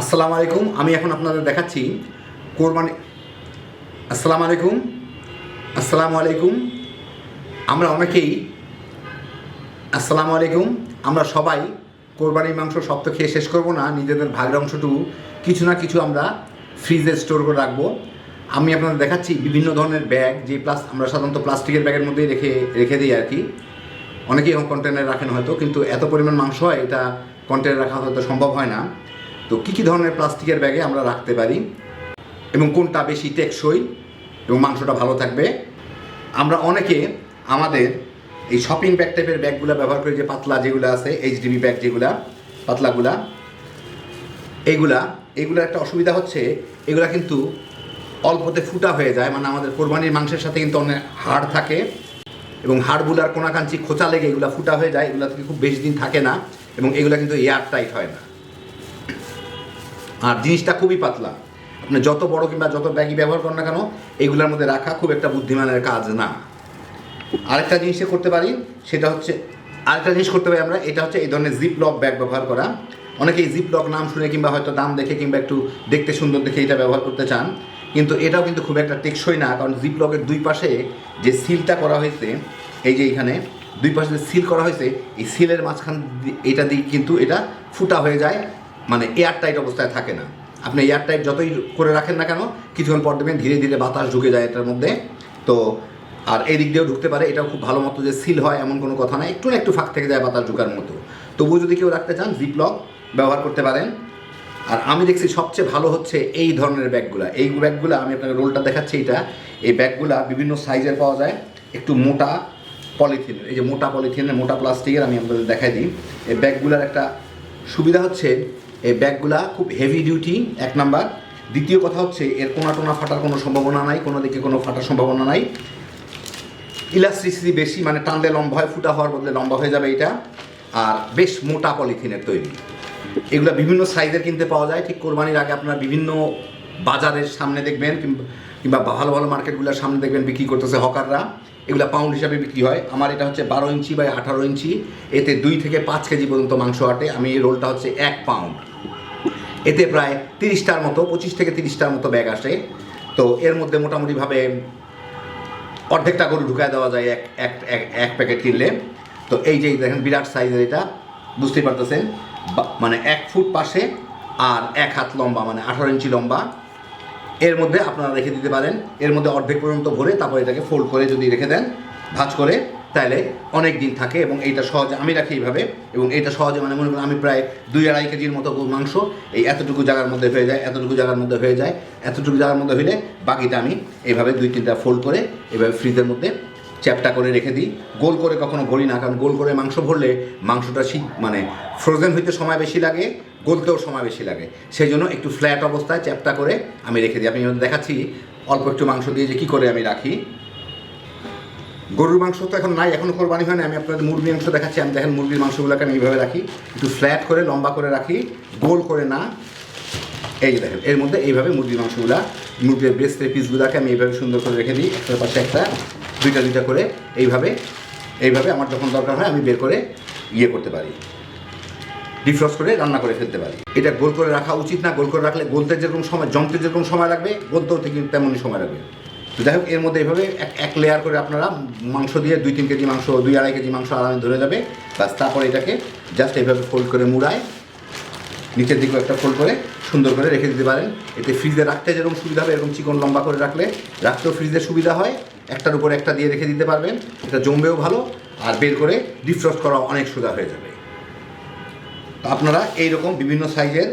আসসালামু আলাইকুম, আমি এখন আপনাদের দেখাচ্ছি কোরবানি আসসালামু আলাইকুম আসসালামু আলাইকুম। আমরা অনেকেই আসসালামু আলাইকুম, আমরা সবাই কোরবানির মাংস সব তো খেয়ে শেষ করব না, নিজেদের ভাগের অংশটুকু কিছু না কিছু আমরা ফ্রিজে স্টোর করে রাখব। আমি আপনাদের দেখাচ্ছি বিভিন্ন ধরনের ব্যাগ যে প্লাস আমরা সাধারণত প্লাস্টিকের ব্যাগের মধ্যেই রেখে রেখে দিই আর কি। অনেকেই কন্টেনারে রাখেন হয়তো, কিন্তু এত পরিমাণ মাংস হয়, এটা কন্টেনারে রাখা হয়তো সম্ভব হয় না। তো কী কী ধরনের প্লাস্টিকের ব্যাগে আমরা রাখতে পারি? এবং কোনটা বেশি টেকসই? এবং মাংসটা ভালো থাকবে? আমরা অনেকে আমাদের এই শপিং ব্যাগ টাইপের ব্যাগগুলো ব্যবহার করি, যে পাতলা যেগুলো আছে এইচডিবি ব্যাগ যেগুলা, পাতলাগুলা এইগুলা এইগুলোর একটা অসুবিধা হচ্ছে, এগুলা কিন্তু অল্পতে ফুটা হয়ে যায় মানে আমাদের কোরবানির মাংসের সাথে কিন্তু অনেক হাড় থাকে, এবং হাড়গুলার কোনাকাঞ্চি খোঁচা লেগে এগুলো ফুটা হয়ে যায়, এগুলো থেকে খুব বেশি দিন থাকে না, এবং এগুলো কিন্তু এয়ার টাইট হয় না। আর জিনিসটা খুবই পাতলা। আপনি যত বড় কিংবা যত ব্যাগই ব্যবহার করেন না কেন, এগুলোর মধ্যে রাখা খুব একটা বুদ্ধিমানের কাজ না। আরেকটা জিনিসে করতে পারি, সেটা হচ্ছে, আরেকটা জিনিস করতে পারি আমরা, এটা হচ্ছে এই ধরনের জিপ লক ব্যাগ ব্যবহার করা। অনেকেই জিপ লক নাম শুনে কিংবা হয়তো দাম দেখে কিংবা একটু দেখতে সুন্দর দেখে এটা ব্যবহার করতে চান। কিন্তু এটাও কিন্তু খুব একটা টেকসই না, কারণ জিপ লকের দুই পাশে যে সিলটা করা হয়েছে, এই যে এখানে, দুই পাশে সিল করা হয়েছে, এই সিলের মাঝখান এটা দিয়ে কিন্তু এটা ফুটা হয়ে যায়। মানে এয়ার টাইট অবস্থায় থাকে না। আপনি এয়ার টাইট যতই করে রাখেন না কেন, কিছুক্ষণ পর দেখবেন ধীরে ধীরে বাতাস ঢুকে যায় এটার মধ্যে। তো, আর এই দিক দিয়েও ঢুকতে পারে, এটাও খুব ভালো মতো যে সিল হয় এমন কোনো কথা না, একটু না একটু ফাঁক থেকে যায় বাতাস ঢুকার মতো। তবুও যদি কেউ রাখতে চান জিপ লক ব্যবহার করতে পারেন। আর আমি দেখছি সবচেয়ে ভালো হচ্ছে এই ধরনের ব্যাগগুলা। এই ব্যাগগুলা, আমি আপনাকে রোলটা দেখাচ্ছি এটা এই ব্যাগগুলা বিভিন্ন সাইজের পাওয়া যায়। একটু মোটা পলিথিন এই যে মোটা পলিথিনের মোটা প্লাস্টিকের আমি আপনাদের দেখাই দিই। এই ব্যাগগুলোর একটা সুবিধা হচ্ছে এই ব্যাগগুলা খুব হেভি ডিউটি এক নাম্বার। দ্বিতীয় কথা হচ্ছে, এর কোনা টোনা ফাটার কোনো সম্ভাবনা নাই, কোনো দিকে কোনো ফাটার সম্ভাবনা নাই। ইলাস্ট্রিসিটি বেশি মানে টানলে লম্বা হয়, ফুটা হওয়ার বদলে লম্বা হয়ে যাবে এটা। আর বেশ মোটা পলিথিনের তৈরি। এগুলো বিভিন্ন সাইজের কিনতে পাওয়া যায়। ঠিক কোরবানির আগে আপনারা বিভিন্ন বাজারের সামনে দেখবেন, কিংবা- ভালো ভালো মার্কেটগুলোর সামনে দেখবেন বিক্রি করতেছে হকাররা। এগুলো পাউন্ড হিসাবে বিক্রি হয়। আমার এটা হচ্ছে বারো ইঞ্চি বাই আঠারো ইঞ্চি। এতে দুই থেকে পাঁচ কেজি পর্যন্ত মাংস আটে। আমি এই রোলটা হচ্ছে এক পাউন্ড এতে প্রায় তিরিশটার মতো, পঁচিশ থেকে তিরিশটার মতো ব্যাগ আসে। তো এর মধ্যে মোটামুটিভাবে অর্ধেকটা গরু ঢুকায় দেওয়া যায় এক এক, এক- প্যাকেট কিনলে। তো এই যে দেখেন বিরাট সাইজের এটা, বুঝতেই পারতেছেন? মানে এক ফুট পাশে আর এক হাত লম্বা মানে আঠারো ইঞ্চি লম্বা। এর মধ্যে আপনারা রেখে দিতে পারেন। এর মধ্যে অর্ধেক পর্যন্ত ভরে তারপর এটাকে ফোল্ড করে যদি রেখে দেন, ভাঁজ করে তাহলে অনেক দিন থাকে এবং এইটা সহজে আমি রাখি এইভাবে এবং এইটা সহজে মানে মনে করুন আমি প্রায় দুই আড়াই কেজির মতো মাংস এই এতটুকু জায়গার মধ্যে হয়ে যায়, এতটুকু জায়গার মধ্যে হয়ে যায়, এতটুকু জায়গার মধ্যে হইলে বাকিটা আমি এইভাবে দুই তিনটা ফোল্ড করে এভাবে ফ্রিজের মধ্যে চ্যাপটা করে রেখে দিই। গোল করে কখনো গলি না, কারণ গোল করে মাংস ভরলে মাংসটা মানে ফ্রোজেন হইতে সময় বেশি লাগে, গলতেও সময় বেশি লাগে। সেই জন্য একটু ফ্ল্যাট অবস্থায় চ্যাপটা করে আমি রেখে দিই। আমি দেখাচ্ছি, অল্প একটু মাংস দিয়ে যে কী করে আমি রাখি। গরুর মাংস তো এখন নাই, এখনও কোরবানি হয় না আমি আপনাদের মুরগির মাংস দেখাচ্ছি, আমি দেখেন মুরগির মাংসগুলোকে আমি এইভাবে রাখি, একটু ফ্ল্যাট করে, লম্বা করে রাখি, গোল করে না। এই দেখেন, এর মধ্যে এইভাবে মুরগির মাংসগুলা, মুরগির ব্রেস্টের পিসগুলোকে আমি এইভাবে সুন্দর করে রেখে দিই, একটার পাশে একটা, দুইটা দুইটা করে এইভাবে এইভাবে আমার যখন দরকার হয় আমি বের করে ইয়ে করতে পারি। ডিফ্রস্ট করে রান্না করে ফেলতে পারি। এটা গোল করে রাখা উচিত না, গোল করে রাখলে গলতে যেরকম সময়, জমতে যেরকম সময় লাগবে, গলতেও তেমনই সময় লাগবে। যাই হোক, এর মধ্যে এইভাবে এক এক লেয়ার করে আপনারা মাংস দিয়ে দুই, তিন কেজি মাংস, দুই আড়াই কেজি মাংস আরামে ধরে যাবে। ব্যাস, তারপরে এটাকে জাস্ট এইভাবে ফোল্ড করে মুড়ায়, নিচের দিকেও একটা ফোল্ড করে সুন্দর করে রেখে দিতে পারেন। এতে ফ্রিজে রাখতে যেরকম সুবিধা হবে, এরকম চিকন লম্বা করে রাখলে রাখতেও ফ্রিজে সুবিধা হয়। একটার উপরে একটা দিয়ে রেখে দিতে পারবেন, এটা জমবেও ভালো, আর বের করে ডিফ্রস্ট করা অনেক সোজা হয়ে যাবে। আপনারা এইরকম বিভিন্ন সাইজের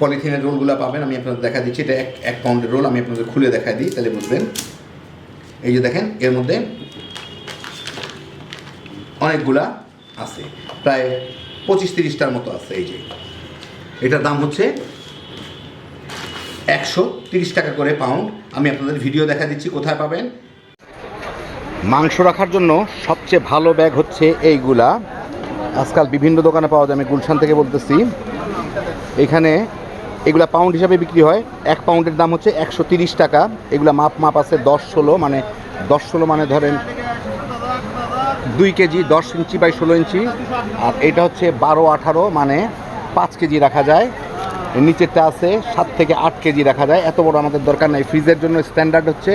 পলিথিনের রোলগুলো পাবেন, আমি আপনাদের দেখা দিচ্ছি, এটা এক এক পাউন্ডের রোল, আমি আপনাদের খুলে দেখা দিই, তাহলে বুঝবেন। এই যে দেখেন, এর মধ্যে অনেকগুলা আছে, প্রায় পঁচিশ তিরিশটার মতো আছে, এই যে। এটার দাম হচ্ছে একশো তিরিশ টাকা করে পাউন্ড আমি আপনাদের ভিডিও দেখা দিচ্ছি, কোথায় পাবেন। মাংস রাখার জন্য সবচেয়ে ভালো ব্যাগ হচ্ছে এইগুলা। আজকাল বিভিন্ন দোকানে পাওয়া যায়, আমি গুলশান থেকে বলতেছি। এখানে এগুলা পাউন্ড হিসাবে বিক্রি হয়। এক পাউন্ডের দাম হচ্ছে একশো তিরিশ টাকা। এগুলো মাপ মাপ আছে দশ ষোলো মানে দশ ষোলো মানে ধরেন দুই কেজি দশ ইঞ্চি বাই ষোলো ইঞ্চি। আর এটা হচ্ছে বারো আঠারো মানে পাঁচ কেজি রাখা যায়। নিচেরটা আছে সাত থেকে আট কেজি রাখা যায়। এত বড় আমাদের দরকার নাই। ফ্রিজের জন্য স্ট্যান্ডার্ড হচ্ছে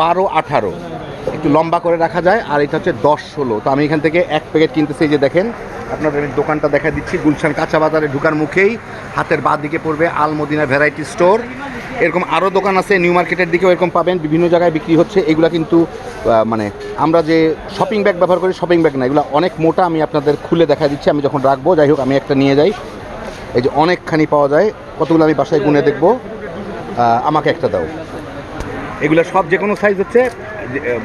বারো আঠারো। একটু লম্বা করে রাখা যায়, আর এটা হচ্ছে দশ ষোলো। তো আমি এখান থেকে এক প্যাকেট কিনতেছি যে দেখেন, আপনাদের আমি দোকানটা দেখা দিচ্ছি, গুলশান কাঁচা বাজারে ঢুকার মুখেই, হাতের বাঁ দিকে পড়বে আল মদিনা ভ্যারাইটি স্টোর। এরকম আরও দোকান আছে, নিউ মার্কেটের দিকেও এরকম পাবেন, বিভিন্ন জায়গায় বিক্রি হচ্ছে, এগুলো কিন্তু মানে আমরা যে শপিং ব্যাগ ব্যবহার করি শপিং ব্যাগ না, এগুলো অনেক মোটা আমি আপনাদের খুলে দেখা দিচ্ছি, আমি যখন রাখব, যাই হোক, আমি একটা নিয়ে যাই। এই যে অনেকখানি পাওয়া যায়, কতগুলো আমি বাসায় গুনে দেখব আমাকে একটা দাও। এগুলো সব যে কোনো সাইজ হচ্ছে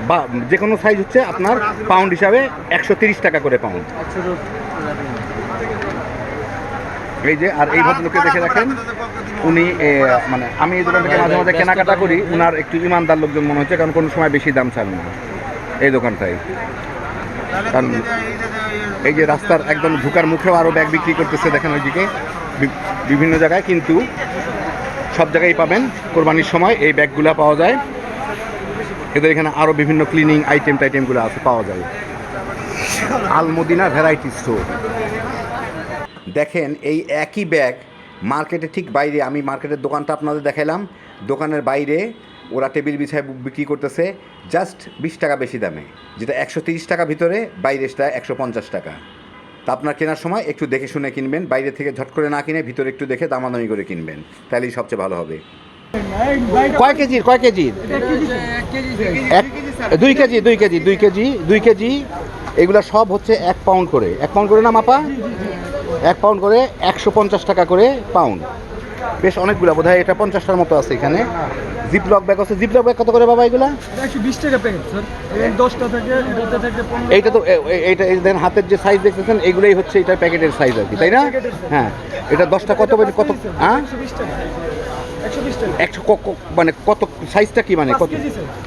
বা যে কোনো সাইজ হচ্ছে আপনার পাউন্ড হিসাবে একশো টাকা করে পাউন্ড এই যে, আর এই ভদ্রলোককে দেখে রাখেন উনি মানে আমি এই দোকান থেকে মাঝে মাঝে কেনাকাটা করি, উনার একটু ইমানদার লোকজন মনে হচ্ছে, কারণ কোনো সময় বেশি দাম চান না এই দোকানটাই কারণ এই যে রাস্তার একদম ঢুকার মুখেও আরও ব্যাগ বিক্রি করতেছে দেখেন ওইদিকে। বিভিন্ন জায়গায়, কিন্তু সব জায়গায় পাবেন। কোরবানির সময় এই ব্যাগগুলো পাওয়া যায়। এদের এখানে আরও বিভিন্ন ক্লিনিং আইটেম টাইটেমগুলো আছে, পাওয়া যায়। আলমদিনা ভ্যারাইটি স্টোর দেখেন, এই একই ব্যাগ মার্কেটে ঠিক বাইরে, আমি মার্কেটের দোকানটা আপনাদের দেখাইলাম। দোকানের বাইরে ওরা টেবিল বিছায় বিক্রি করতেছে জাস্ট বিশ টাকা বেশি দামে, যেটা একশো তিরিশ টাকা ভিতরে বাইরে সেটা একশো পঞ্চাশ টাকা। তা আপনার কেনার সময় একটু দেখে শুনে কিনবেন, বাইরে থেকে ঝট করে না কিনে ভিতরে একটু দেখে দামাদামি করে কিনবেন, তাহলেই সবচেয়ে ভালো হবে। কয় কেজির কয় কেজির? দুই কেজি দুই কেজি দুই কেজি দুই কেজি। এগুলা সব হচ্ছে এক পাউন্ড করে। এক পাউন্ড করে না, মাপা? এক পাউন্ড করে একশো পঞ্চাশ টাকা করে পাউন্ড। বেশ, অনেকগুলো বোধ হয় এটা পঞ্চাশটার মতো আছে এখানে। জিপলক ব্যাগ আছে। জিপলক ব্যাগ কত করে বাবা এগুলা? এইটা তো এইটা, এই দেন হাতের যে সাইজ দেখতেছেন, এগুলোই হচ্ছে এটা প্যাকেটের সাইজ আর কি, তাই না? হ্যাঁ এটা দশটা কত কত হ্যাঁ? একশো মানে কত সাইজটা কি মানে কত?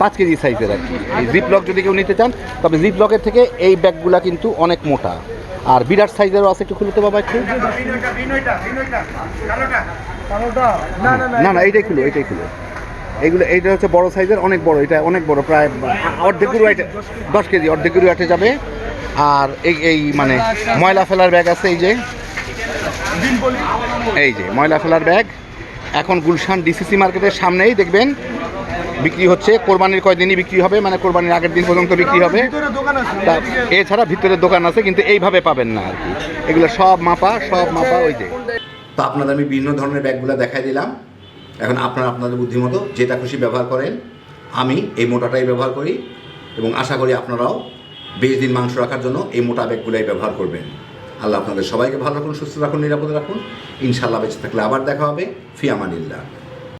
পাঁচ কেজি সাইজের আর কি। এই জিপ লক যদি কেউ নিতে চান তবে জিপ লকের থেকে এই ব্যাগগুলা কিন্তু অনেক মোটা। আর বিরাট সাইজেরও আছে একটু খুলতে বাবা একটু। না না এইটাই খুলো এইটাই খুলো। এইগুলো এইটা হচ্ছে বড় সাইজের অনেক বড় এটা অনেক বড় প্রায় অর্ধেক গুরু দশ কেজি অর্ধেক গুরু আটে যাবে। আর এই এই মানে ময়লা ফেলার ব্যাগ আছে এই যে। এই যে ময়লা ফেলার ব্যাগ। এখন গুলশান ডিসিসি মার্কেটের সামনেই দেখবেন বিক্রি হচ্ছে। কোরবানির কয়দিনই বিক্রি হবে মানে কোরবানির আগের দিন পর্যন্ত বিক্রি হবে। ভিতরে দোকান আছে তা এছাড়া ভিতরে দোকান আছে কিন্তু এইভাবে পাবেন না আর কি। এগুলো সব মাপা সব মাপা ওই যে। তো আপনাদের আমি বিভিন্ন ধরনের ব্যাগগুলো দেখাই দিলাম। এখন আপনারা আপনাদের বুদ্ধিমতো যেটা খুশি ব্যবহার করেন আমি এই মোটাটাই ব্যবহার করি এবং আশা করি আপনারাও বেশ দিন মাংস রাখার জন্য এই মোটা ব্যাগগুলাই ব্যবহার করবেন। আল্লাহ আপনাদের সবাইকে ভালো রাখুন, সুস্থ রাখুন, নিরাপদে রাখুন। ইনশাল্লাহ বেঁচে থাকলে আবার দেখা হবে। ফিয়ামানিল্লাহ